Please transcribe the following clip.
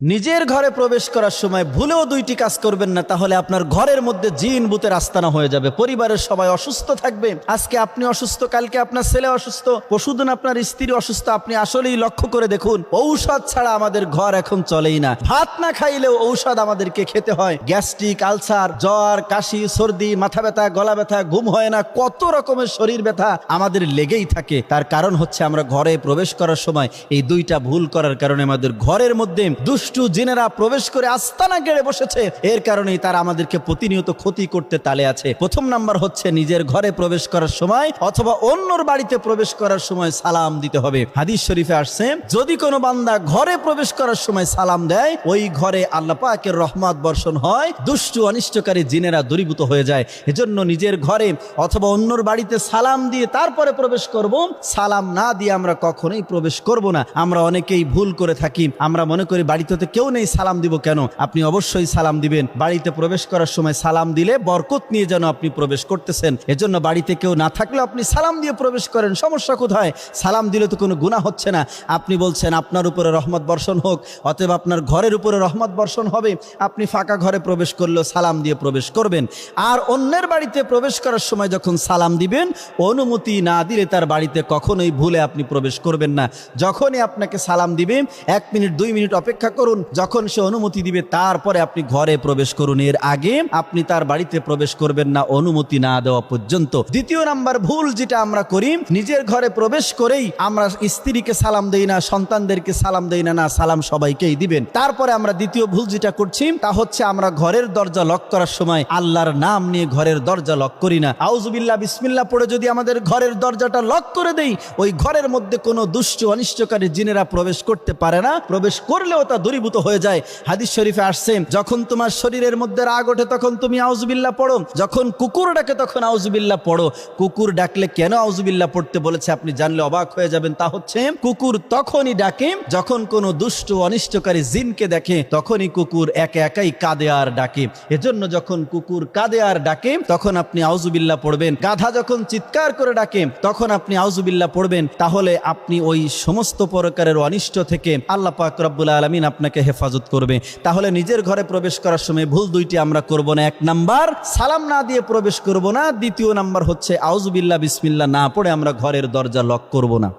নিজের ঘরে প্রবেশ করার সময় ভুলেও দুইটি কাজ করবেন না, তাহলে আপনার ঘরের মধ্যে জিন বুতের আস্তানা হয়ে যাবে। পরিবারের সবাই অসুস্থ থাকবে। আজকে আপনি অসুস্থ, কালকে আপনার ছেলে অসুস্থ পশুদিন আপনার স্ত্রী অসুস্থ, আপনি আসলেই লক্ষ্য করে দেখুন, ঔষধ ছাড়া আমাদের ঘর এখন চলেই না। ভাত না খাইলেও ঔষধ আমাদেরকে খেতে হয়। গ্যাস্ট্রিক, আলসার, জ্বর, কাশি, সর্দি, মাথা ব্যথা, গলা ব্যথা, ঘুম হয় না, কত রকমের শরীর ব্যথা আমাদের লেগেই থাকে। তার কারণ হচ্ছে আমরা ঘরে প্রবেশ করার সময় এই দুইটা ভুল করার কারণে আমাদের ঘরের মধ্যে দুষ্টু জিনেরা প্রবেশ করে আস্তানা গেড়ে বসেছে। এর কারণেই তারা আমাদেরকে প্রতিনিয়ত ক্ষতি করতে তালে আছে। প্রথম নাম্বার হচ্ছে নিজের ঘরে প্রবেশ করার সময় অথবা অন্যর বাড়িতে প্রবেশ করার সময় সালাম দিতে হবে। হাদিস শরীফে আসছে, যদি কোনো বান্দা ঘরে প্রবেশ করার সময় সালাম দেয়, ওই ঘরে আল্লাহ পাকের রহমত বর্ষণ হয়, দুষ্টু, অনিষ্টকারী জিনেরা দূরীভূত হয়ে যায়। এজন্য নিজের ঘরে অথবা অন্যর বাড়িতে সালাম দিয়ে তারপরে প্রবেশ করব। সালাম না দিয়ে আমরা কখনোই প্রবেশ করব না। আমরা অনেকেই ভুল করে থাকি। আমরা মনে করি বাড়িতে তো কেউ নেই সালাম দিব কেন? আপনি অবশ্যই সালাম দিবেন। বাড়িতে প্রবেশ করার সময় সালাম দিলে বরকত নিয়ে যেন আপনি প্রবেশ করতেছেন। এজন্য বাড়িতে কেউ না থাকলে আপনি সালাম দিয়ে প্রবেশ করেন। সমস্যা কোথায়? সালাম দিলে তো কোনো গুণা হচ্ছে না। আপনি বলছেন, আপনার উপরে রহমত বর্ষণ হোক, অতএব আপনার ঘরের উপরে রহমত বর্ষণ হবে। আপনি ফাঁকা ঘরে প্রবেশ করলেও সালাম দিয়ে প্রবেশ করবেন। আর অন্যের বাড়িতে প্রবেশ করার সময় যখন সালাম দিবেন, অনুমতি না দিলে তার বাড়িতে কখনোই ভুলে আপনি প্রবেশ করবেন না। যখনই আপনাকে সালাম দিবে, এক মিনিট, দুই মিনিট অপেক্ষা করুন। যখন সে অনুমতি দিবে, তারপরে আপনি ঘরে প্রবেশ করুন। এর আগে আপনি তার বাড়িতে প্রবেশ করবেন না, অনুমতি না দেওয়া পর্যন্ত। দ্বিতীয় নাম্বার ভুল যেটা আমরা করি, নিজের ঘরে প্রবেশ করেই আমরা স্ত্রীকে সালাম দেই না, সন্তানদেরকে সালাম দেই না না, সালাম সবাইকেই দিবেন। তারপরে আমরা দ্বিতীয় ভুল যেটা করছি, তা হচ্ছে আমরা ঘরের দরজা লক করার সময় আল্লাহর নাম নিয়ে ঘরের দরজা লক করি না। আউজুবিল্লাহ বিসমিল্লা পড়ে যদি আমাদের ঘরের দরজাটা লক করে দেই, ওই ঘরের মধ্যে কোনো দুষ্ট, অনিষ্টকারী জিনেরা প্রবেশ করতে পারে না। প্রবেশ করলেও তা দূরীভূত হয়ে যায়। হাদিস শরীফে আসছে, যখন তোমার শরীরের মধ্যে রাগ ওঠে তখন তুমি আউজুবিল্লাহ পড়ো। যখন কুকুর ডাকে তখন আউজুবিল্লাহ পড়ো। কুকুর ডাকলে কেন আউজুবিল্লাহ পড়তে বলেছে আপনি জানলে অবাক হয়ে যাবেন। তা হচ্ছে, কুকুর তখনই ডাকে যখন কোনো দুষ্ট, অনিষ্টকারী জিনকে দেখে, তখনই কুকুর একা একাই কাঁদে আর ডাকে। এজন্য যখন কুকুর কাঁদে আর ডাকে, তখন আপনি আউজুবিল্লাহ পড়বেন। গাধা যখন চিৎকার করে ডাকে, তখন আপনি আউজুবিল্লাহ পড়বেন। তাহলে আপনি ওই সমস্ত প্রকারের অনিষ্ট থেকে আল্লাহ পাক রব্বুল আলমিন আপনাকে হেফাজত করবে। তাহলে নিজের ঘরে প্রবেশ করার সময় ভুল দুইটি আমরা করব না। এক নাম্বার, সালাম না দিয়ে প্রবেশ করব না। দ্বিতীয় নাম্বার হচ্ছে আউজবিল্লা বিসমিল্লা না পড়ে আমরা ঘরের দরজা লক করব না।